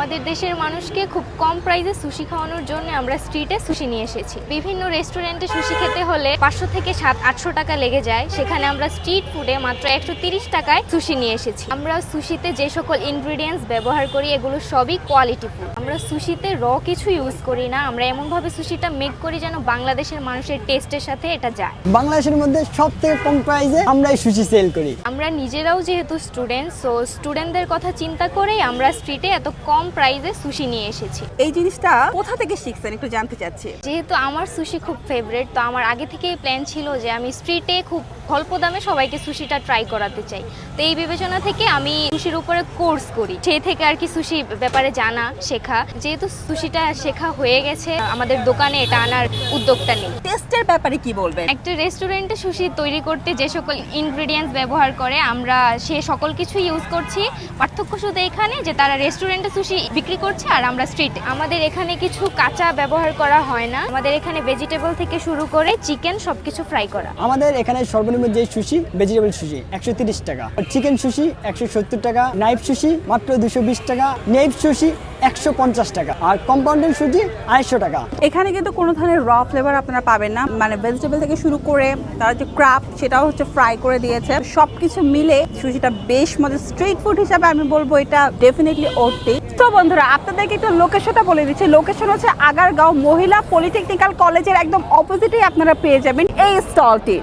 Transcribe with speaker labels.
Speaker 1: আমাদের দেশের মানুষকে খুব কম প্রাইসে সুশি খাওয়ানোর জন্য আমরা স্ট্রিটে সুশি নিয়ে এসেছি। বিভিন্ন রেস্টুরেন্টে সুশি খেতে হলে পাঁচশো থেকে সাত আটশো টাকা লেগে যায়। সেখানে আমরা স্ট্রিট ফুডে মাত্র একশো তিরিশ টাকায় সুশি নিয়ে এসেছি। আমরা সুশিতে যে সকল ইনগ্রিডিয়েন্টস ব্যবহার করি এগুলো সবই কোয়ালিটি ফুড আমরা সুশিতে র কিছু ইউজ করি না। আমরা এমনভাবে সুশিটা মেক করি যেন বাংলাদেশের মানুষের টেস্টের সাথে এটা যায়।
Speaker 2: বাংলাদেশের মধ্যে সব থেকে কম প্রাইসে আমরাই সুশি সেল করি।
Speaker 1: আমরা নিজেরাও যেহেতু স্টুডেন্ট সো স্টুডেন্টদের কথা চিন্তা করেই আমরা স্ট্রিটে এত কম প্রাইসে সুশি নিয়ে এসেছি।
Speaker 3: এই জিনিসটা কোথা থেকে শিখছেন? একটু জানতে চাচ্ছি।
Speaker 1: যেহেতু আমার সুশি খুব ফেভারিট তো আমার আগে থেকেই প্ল্যান ছিল যে আমি স্ট্রিটে খুব অল্প দামে সবাইকে সুশিটা ট্রাই করাতে চাই। তো এই বিবেচনা থেকে আমি সুশির উপরে কোর্স করি। সেই থেকে আর কি সুশি ব্যাপারে জানা শেখা। যেহেতু সুশিটা শেখা হয়ে গেছে আমাদের দোকানে এটা আনার উদ্যোগটা নেই।
Speaker 3: টেস্টের ব্যাপারে কি বলবেন?
Speaker 1: একটা রেস্টুরেন্টে সুশি তৈরি করতে যে সকল ইনগ্রেডিয়েন্টস ব্যবহার করে আমরা সে সকল কিছু ইউজ করছি। পার্থক্য শুধু এখানে যে তারা রেস্টুরেন্টে সুশি বিক্রি করছে আর আমরা স্ট্রিট আমাদের এখানে কিছু কাঁচা ব্যবহার করা হয় না। আমাদের এখানে ভেজিটেবল থেকে শুরু করে চিকেন সবকিছু ফ্রাই করা।
Speaker 2: আমাদের এখানে সর্বনিম্ন যে সুশি ভেজিটেবল সুশি একশো টাকা। চিকেন সুশি একশো সত্তর টাকা। নাইফ সুশি মাত্র দুশো টাকা। নেইফ সুশি একশো পঞ্চাশ টাকা। আর কম্পাউন্ডেড সুশি আড়াইশো টাকা।
Speaker 3: এখানে কিন্তু কোনো ধরনের র ফ্লেভার আপনারা পাবেন না। মানে ভেজিটেবল থেকে শুরু করে তারা যে ক্রাফট সেটাও হচ্ছে ফ্রাই করে দিয়েছে। সবকিছু মিলে সুশিটা বেশ মজা স্ট্রিট ফুড হিসাবে আমি বলব এটা ডেফিনেটলি অর্থি তো বন্ধুরা, আপনাদেরকে একটু লোকেশনটা বলে দিচ্ছি। লোকেশন হচ্ছে আগারগাঁও মহিলা পলিটেকনিক্যাল কলেজের একদম অপোজিটেই আপনারা পেয়ে যাবেন এই স্টলটি